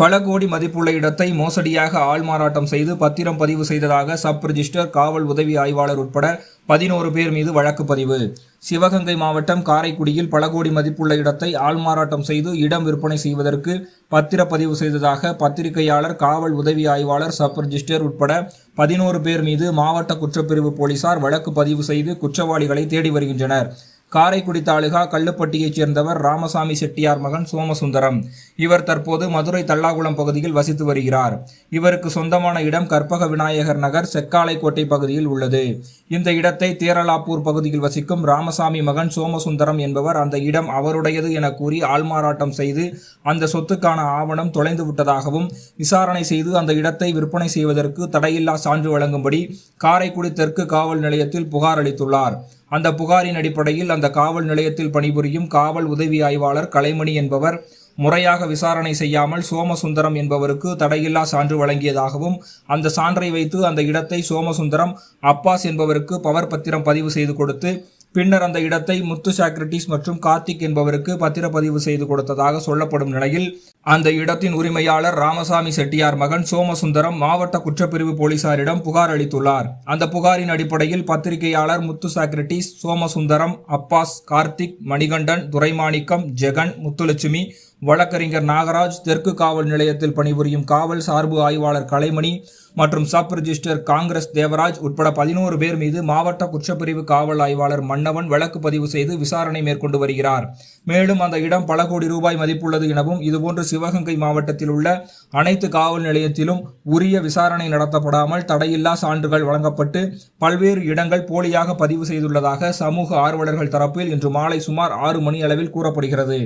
பல கோடி மதிப்புள்ள இடத்தை மோசடியாக ஆள்மாறாட்டம் செய்து பத்திரம் பதிவு செய்ததாக சப் ரிஜிஸ்டர் காவல் உதவி ஆய்வாளர் உட்பட பதினோரு பேர் மீது வழக்கு பதிவு. சிவகங்கை மாவட்டம் காரைக்குடியில் பல கோடி மதிப்புள்ள இடத்தை ஆள்மாறாட்டம் செய்து இடம் விற்பனை செய்வதற்கு பத்திரப்பதிவு செய்ததாக பத்திரிகையாளர் காவல் உதவி ஆய்வாளர் சப் ரிஜிஸ்டர் உட்பட பதினோரு பேர் மீது மாவட்ட குற்றப்பிரிவு போலீசார் வழக்கு பதிவு செய்து குற்றவாளிகளை தேடி வருகின்றனர். காரைக்குடி தாலுகா கள்ளுப்பட்டியைச் சேர்ந்தவர் ராமசாமி செட்டியார் மகன் சோமசுந்தரம். இவர் தற்போது மதுரை தல்லாகுளம் பகுதியில் வசித்து வருகிறார். இவருக்கு சொந்தமான இடம் கற்பக விநாயகர் நகர் செக்காலைக்கோட்டை பகுதியில் உள்ளது. இந்த இடத்தை தேரலாப்பூர் பகுதியில் வசிக்கும் ராமசாமி மகன் சோமசுந்தரம் என்பவர் அந்த இடம் அவருடையது என கூறி ஆள்மாறாட்டம் செய்து அந்த சொத்துக்கான ஆவணம் தொலைந்து விட்டதாகவும் விசாரணை செய்து அந்த இடத்தை விற்பனை செய்வதற்கு தடையில்லா சான்று வழங்கும்படி காரைக்குடி தெற்கு காவல் நிலையத்தில் புகார் அளித்துள்ளார். அந்த புகாரின் அடிப்படையில் அந்த காவல் நிலையத்தில் பணிபுரியும் காவல் உதவி ஆய்வாளர் கலைமணி என்பவர் முறையாக விசாரணை செய்யாமல் சோமசுந்தரம் என்பவருக்கு தடையில்லா சான்று வழங்கியதாகவும் அந்த சான்றை வைத்து அந்த இடத்தை சோமசுந்தரம் அப்பாஸ் என்பவருக்கு பவர் பத்திரம் பதிவு செய்து கொடுத்து பின்னர் அந்த இடத்தை முத்து சாக்ரட்டிஸ் மற்றும் கார்த்திக் என்பவருக்கு பத்திரப்பதிவு செய்து கொடுத்ததாக சொல்லப்படும் நிலையில் அந்த இடத்தின் உரிமையாளர் ராமசாமி செட்டியார் மகன் சோமசுந்தரம் மாவட்ட குற்றப்பிரிவு போலீசாரிடம் புகார் அளித்துள்ளார். அந்த புகாரின் அடிப்படையில் பத்திரிகையாளர் முத்து சாக்ரட்டிஸ் சோமசுந்தரம் அப்பாஸ் கார்த்திக் மணிகண்டன் துரைமாணிக்கம் ஜெகன் முத்துலட்சுமி வழக்கறிஞர் நாகராஜ் தெற்கு காவல் நிலையத்தில் பணிபுரியும் காவல் சார்பு ஆய்வாளர் கலைமணி மற்றும் சப் ரிஜிஸ்டர் காங்கிரஸ் தேவராஜ் உட்பட பதினோரு பேர் மீது மாவட்ட குற்றப்பிரிவு காவல் ஆய்வாளர் மன்னவன் வழக்கு பதிவு செய்து விசாரணை மேற்கொண்டு வருகிறார். மேலும் அந்த இடம் பல கோடி ரூபாய் மதிப்புள்ளது எனவும் இதுபோன்று சிவகங்கை மாவட்டத்தில் உள்ள அனைத்து காவல் நிலையத்திலும் உரிய விசாரணை நடத்தப்படாமல் தடையில்லா சான்றுகள் வழங்கப்பட்டு பல்வேறு இடங்கள் போலியாக பதிவு செய்துள்ளதாக சமூக ஆர்வலர்கள் தரப்பில் இன்று மாலை சுமார் ஆறு மணி அளவில் கூறப்படுகிறது.